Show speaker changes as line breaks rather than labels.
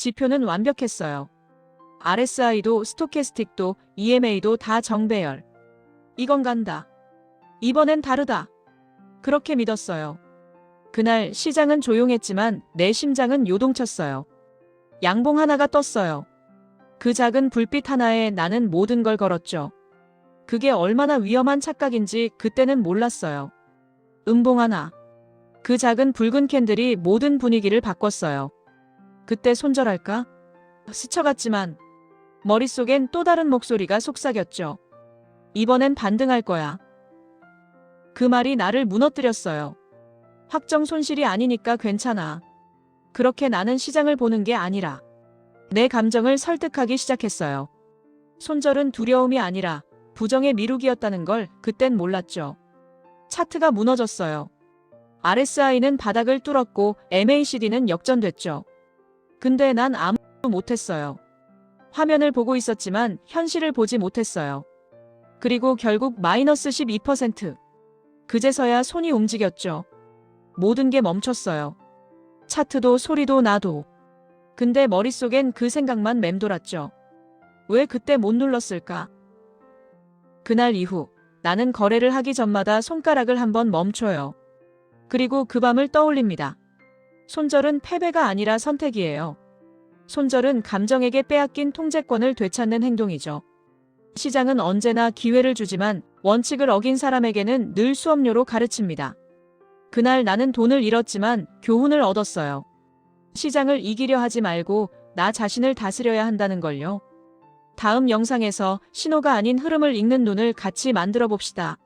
지표는 완벽했어요. RSI도 스토캐스틱도 EMA도 다 정배열. 이건 간다. 이번엔 다르다. 그렇게 믿었어요. 그날 시장은 조용했지만 내 심장은 요동쳤어요. 양봉 하나가 떴어요. 그 작은 불빛 하나에 나는 모든 걸 걸었죠. 그게 얼마나 위험한 착각인지 그때는 몰랐어요. 음봉 하나. 그 작은 붉은 캔들이 모든 분위기를 바꿨어요. 그때 손절할까? 스쳐갔지만 머릿속엔 또 다른 목소리가 속삭였죠. 이번엔 반등할 거야. 그 말이 나를 무너뜨렸어요. 확정 손실이 아니니까 괜찮아. 그렇게 나는 시장을 보는 게 아니라 내 감정을 설득하기 시작했어요. 손절은 두려움이 아니라 부정의 미루기였다는 걸 그땐 몰랐죠. 차트가 무너졌어요. RSI는 바닥을 뚫었고 MACD는 역전됐죠. 근데 난 아무도 못했어요. 화면을 보고 있었지만 현실을 보지 못했어요. 그리고 결국 마이너스 12%. 그제서야 손이 움직였죠. 모든 게 멈췄어요. 차트도 소리도 나도. 근데 머릿속엔 그 생각만 맴돌았죠. 왜 그때 못 눌렀을까? 그날 이후 나는 거래를 하기 전마다 손가락을 한번 멈춰요. 그리고 그 밤을 떠올립니다. 손절은 패배가 아니라 선택이에요. 손절은 감정에게 빼앗긴 통제권을 되찾는 행동이죠. 시장은 언제나 기회를 주지만 원칙을 어긴 사람에게는 늘 수업료로 가르칩니다. 그날 나는 돈을 잃었지만 교훈을 얻었어요. 시장을 이기려 하지 말고 나 자신을 다스려야 한다는 걸요. 다음 영상에서 신호가 아닌 흐름을 읽는 눈을 같이 만들어 봅시다.